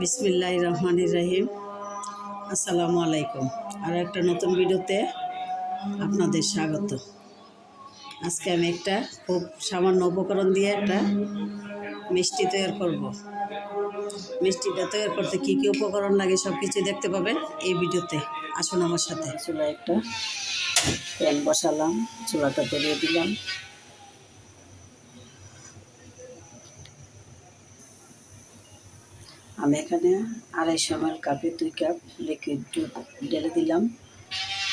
বিসমিল্লাহ রহমানির রহিম আসসালামু আলাইকুম আর একটা নতুন ভিডিওতে আপনাদের স্বাগত। আজকে আমি একটা খুব সামান্য উপকরণ দিয়ে একটা মিষ্টি তৈরি করব। মিষ্টিটা তৈরি করতে কি কি উপকরণ লাগে সব কিছু দেখতে পাবেন এই ভিডিওতে। আসুন আমার সাথে। চুলা একটা প্যান বসালাম, চুলাটা ধরিয়ে দিলাম। আমি এখানে, আড়াইশো এম কাপে দুই কাপ লিকুইড দুধ ঢেলে দিলাম।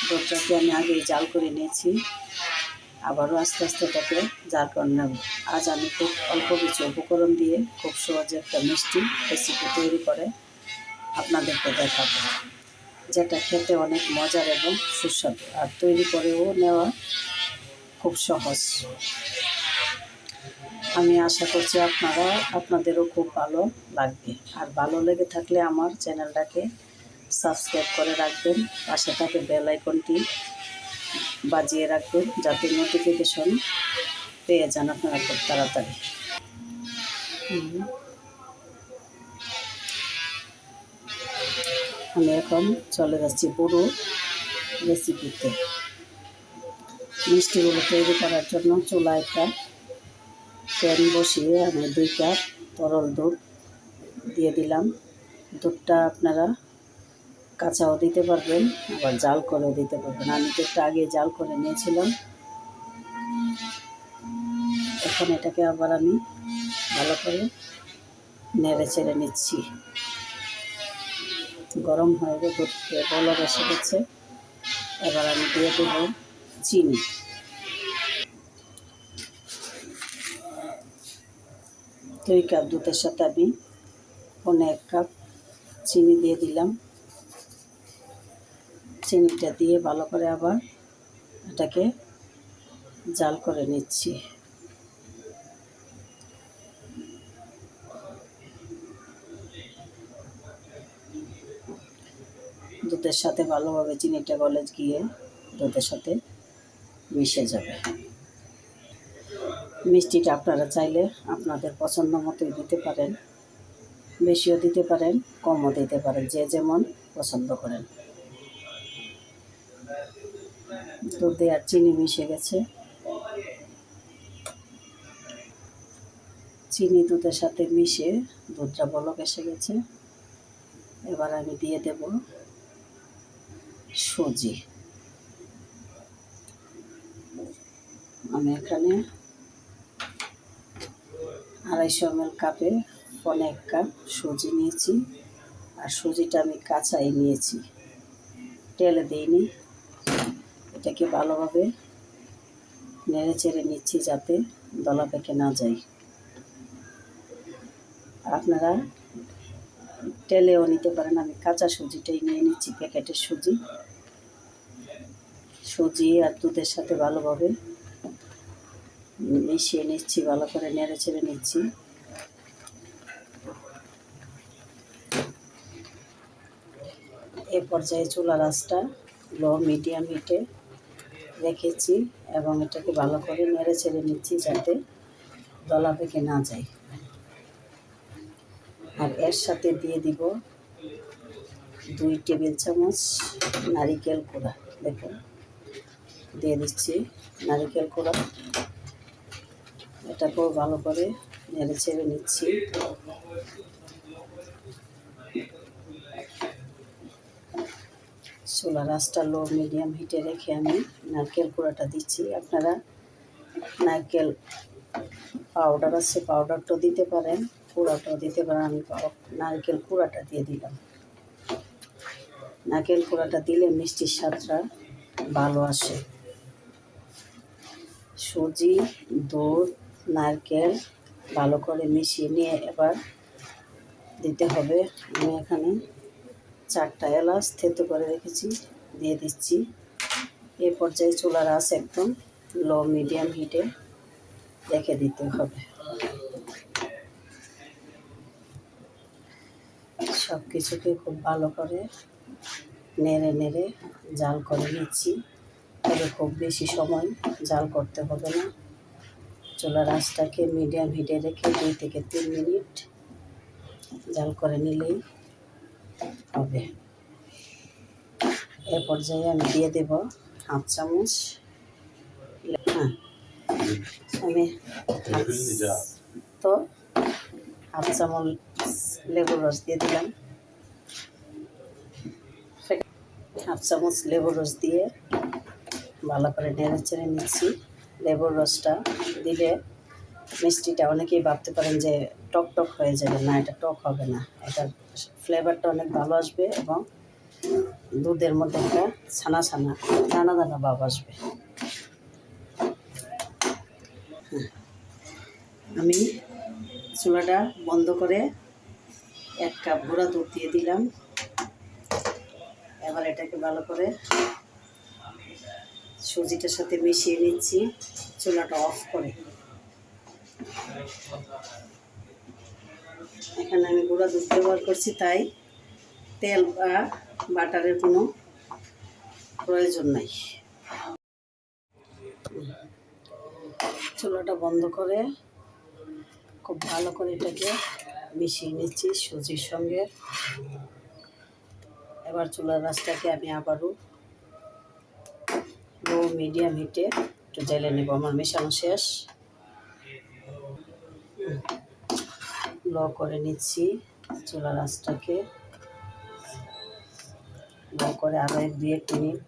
দুধটাকে আমি আগে জাল করে নিয়েছি। আবারও আস্তে আস্তে এটাকে জাল করে নেব। আজ আমি খুব অল্প কিছু উপকরণ দিয়ে খুব সহজে একটা মিষ্টি রেসিপি তৈরি করে আপনাদেরকে দেখাবো, যেটা খেতে অনেক মজার এবং সুস্বাদু। আর তৈরি করেও নেওয়া খুব সহজ। আমি আশা করছি আপনারা, আপনাদেরও খুব ভালো লাগবে। আর ভালো লেগে থাকলে আমার চ্যানেলটাকে সাবস্ক্রাইব করে রাখবেন। পাশে থাকে বেল আইকনটি বাজিয়ে রাখবেন যাতে নোটিফিকেশন পেয়ে যান আপনারা খুব তাড়াতাড়ি। আমি এখন চলে যাচ্ছি পুরো রেসিপিতে মিষ্টিগুলো তৈরি করার জন্য চুলা একটা প্যান বসিয়ে আমি দুই কাপ তরল দুধ দিয়ে দিলাম। দুধটা আপনারা কাঁচাও দিতে পারবেন, আবার জাল করেও দিতে পারবেন। আমি দুধটা আগে জাল করে নিয়েছিলাম। এখন এটাকে আবার আমি ভালো করে নেড়ে চেড়ে নিচ্ছি। গরম হয়ে গেছে দুধকে বলক এসে গেছে। এবার আমি দিয়ে দেব চিনি। দুই কাপ দুধের সাথে আমি পনেরো এক কাপ চিনি দিয়ে দিলাম। চিনিটা দিয়ে ভালো করে আবার এটাকে জাল করে নিচ্ছি। দুধের সাথে ভালোভাবে চিনিটা গলে গিয়ে দুধের সাথে মিশে যাবে। মিষ্টিটা আপনারা চাইলে আপনাদের পছন্দ মতোই দিতে পারেন। বেশিও দিতে পারেন, কমও দিতে পারেন, যে যেমন পছন্দ করেন। দুধে আর চিনি মিশে গেছে। চিনি দুধের সাথে মিশে দুধটা বলক এসে গেছে। এবার আমি দিয়ে দেব সুজি। আমি এখানে আড়াইশো এম এল কাপে পনেরো এক কাপ সুজি নিয়েছি আর সুজিটা আমি কাঁচাই নিয়েছি। টেলে দিইনি। এটাকে ভালোভাবে নেড়ে চেড়ে নিচ্ছি যাতে দলা পেকে না যায়। আপনারা টেলেও নিতে পারেন। আমি কাঁচা সুজিটাই নিয়ে নিচ্ছি, প্যাকেটের সুজি। সুজি আর দুধের সাথে ভালোভাবে মিশিয়ে নিচ্ছি, ভালো করে নেড়ে চেড়ে নিচ্ছি। এ পর্যায়ে চুলা রাসটা লো, মিডিয়াম হিটে রেখেছি এবং এটাকে ভালো করে নেড়ে ছেড়ে নিচ্ছি যাতে দলা পেকে না যায়। আর এর সাথে দিয়ে দিব দুই টেবিল চামচ নারিকেল কুড়া। দেখুন, দিয়ে দিচ্ছি নারিকেল কুড়া। এটাকেও ভালো করে নেড়ে ছেড়ে নিচ্ছি। চুলা রাসটা লো মিডিয়াম হিটে রেখে আমি নারকেল কুড়াটা দিচ্ছি। আপনারা নারকেল পাউডার আছে পাউডারটাও দিতে পারেন, কুড়াটাও দিতে পারেন। আমি নারকেল কুড়াটা দিয়ে দিলাম। নারকেল কুড়াটা দিলে মিষ্টির স্বাদটা ভালো আসে। সুজি, দুধ নারকেল ভালো করে মিশিয়ে নিয়ে এবার দিতে হবে। আমি এখানে চারটা এলাচ থেতো করে রেখেছি, দিয়ে দিচ্ছি। এ পর্যায়ে চুলার আঁচ একদম লো মিডিয়াম হিটে রেখে দিতে হবে। সব কিছুকে খুব ভালো করে নেড়ে নেড়ে জাল করে নিচ্ছি। তবে খুব বেশি সময় জাল করতে হবে না। চুলার আঁচটাকে মিডিয়াম হিটে রেখে দুই থেকে তিন মিনিট জাল করে নিলেই হবে। এ পর্যায়ে আমি দিয়ে দেব হাফ চামচ হ্যাঁ আমি তো হাফ চামচ লেবুর রস দিয়ে দিলাম। হাফ চামচ লেবুর রস দিয়ে ভালো করে নেড়ে চেড়ে নিচ্ছি। লেবুর রসটা দিলে মিষ্টিটা, অনেকেই ভাবতে পারেন যে টক টক হয়ে যাবে। না, এটা টক হবে না। এটার ফ্লেভারটা অনেক ভালো আসবে এবং দুধের মধ্যে একটা ছানা ছানা, দানা দানা ভাব আসবে। হ্যাঁ। আমি চুলাটা বন্ধ করে এক কাপ গুঁড়া দুধ দিয়ে দিলাম। এবার এটাকে ভালো করে সুজিটার সাথে মিশিয়ে নিচ্ছি, চুলাটা অফ করে। এখানে আমি গুঁড়া দুধ ব্যবহার করছি, তাই তেল বা বাটারের কোনো প্রয়োজন নাই। চুলাটা বন্ধ করে খুব ভালো করে এটাকে মিশিয়ে নিচ্ছি সুজির সঙ্গে। এবার চুলার রাসটাকে আমি আবারও লো, মিডিয়াম হিটে একটু জ্বালিয়ে নেব। আমার মেশানো শেষ। লো করে নিচ্ছি চুলার রাসটাকে লো করে আরও এক দুই এক মিনিট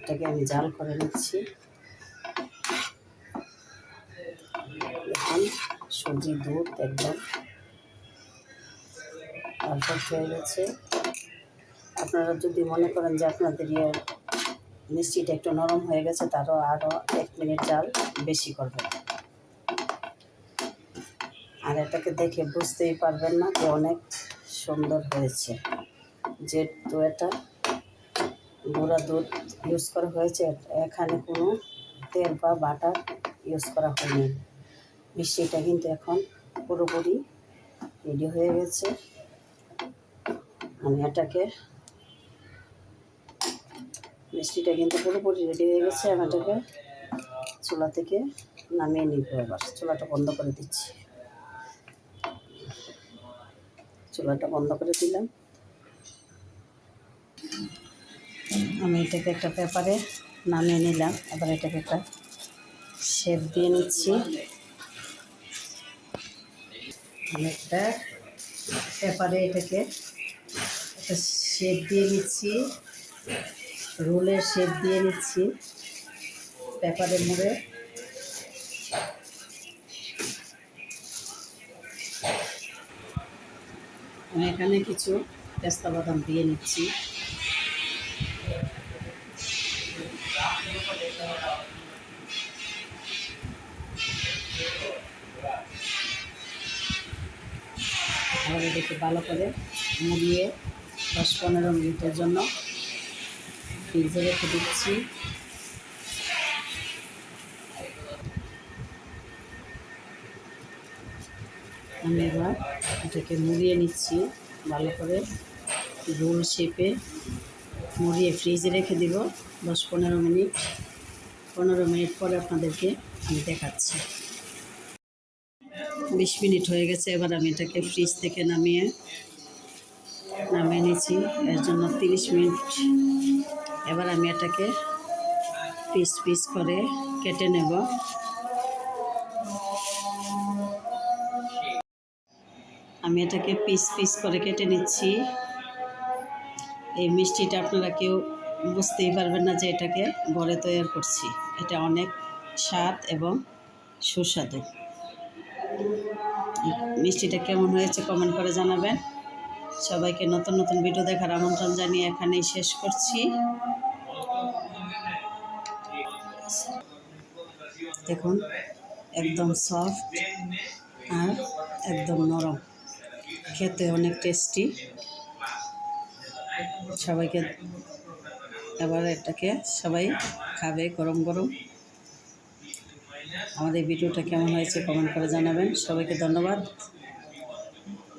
এটাকে আমি জাল করে নিচ্ছি। দেখুন সুজি, দুধ একদম। পারফেক্ট হয়ে গেছে। আপনারা যদি মনে করেন যে আপনাদের ইয়ে মিষ্টিটা একটু নরম হয়ে গেছে, তারও আরও এক মিনিট জাল বেশি করবেন আর এটাকে দেখে বুঝতেই পারবেন না যে অনেক সুন্দর হয়েছে। যেহেতু এটা গুঁড়া দুধ ইউজ করা হয়েছে, এখানে কোনো তেল বা বাটার ইউজ করা হয়নি। মিষ্টিটা কিন্তু এখন পুরোপুরি রেডি হয়ে গেছে। আমি এটাকে মিষ্টিটা কিন্তু পুরোপুরি রেডি হয়ে গেছে আমি এটাকে চুলা থেকে নামিয়ে নিব এবার। চুলাটা বন্ধ করে দিচ্ছি। চুলাটা বন্ধ করে দিলাম। আমি এটাকে একটা পেপারে নামিয়ে নিলাম। এবার এটাকে একটা শেপ দিয়ে নিচ্ছি। আমি একটা পেপারে এটাকে একটা শেপ দিয়ে নিচ্ছি। রোলের শেপ দিয়ে নিচ্ছি পেপারের মুড়ে। আমি এখানে কিছু পেস্তা বাদাম দিয়ে নিচ্ছি। ভালো করে মুড়িয়ে দশ পনেরো মিনিটের জন্য ফ্রিজে রেখে দিচ্ছি। আমি এবার এটাকে মুড়িয়ে নিচ্ছি, ভালো করে রোল শেপে মুড়িয়ে ফ্রিজে রেখে দিব দশ পনেরো মিনিট। পনেরো মিনিট পরে আপনাদেরকে আমি দেখাচ্ছি। বিশ মিনিট হয়ে গেছে, এবার আমি এটাকে ফ্রিজ থেকে নামিয়ে নামিয়ে নিয়েছি। এর জন্য তিরিশ মিনিট এবার আমি এটাকে পিস পিস করে কেটে নেব। আমি এটাকে পিস পিস করে কেটে নিচ্ছি। এই মিষ্টিটা আপনারা কেউ বুঝতেই পারবেন না যে এটাকে ঘরে তৈরি করছি। এটা অনেক স্বাদ এবং সুস্বাদু। মিষ্টিটা কেমন হয়েছে কমেন্ট করে জানাবেন। সবাইকে নতুন নতুন ভিডিও দেখার আমন্ত্রণ জানিয়ে এখানেই শেষ করছি। দেখুন, একদম সফট আর একদম নরম। খেতে অনেক টেস্টি সবাইকে এবার এটাকে সবাই খাবে গরম গরম। আমাদের ভিডিওটা কেমন হয়েছে কমেন্ট করে জানাবেন। সবাইকে ধন্যবাদ।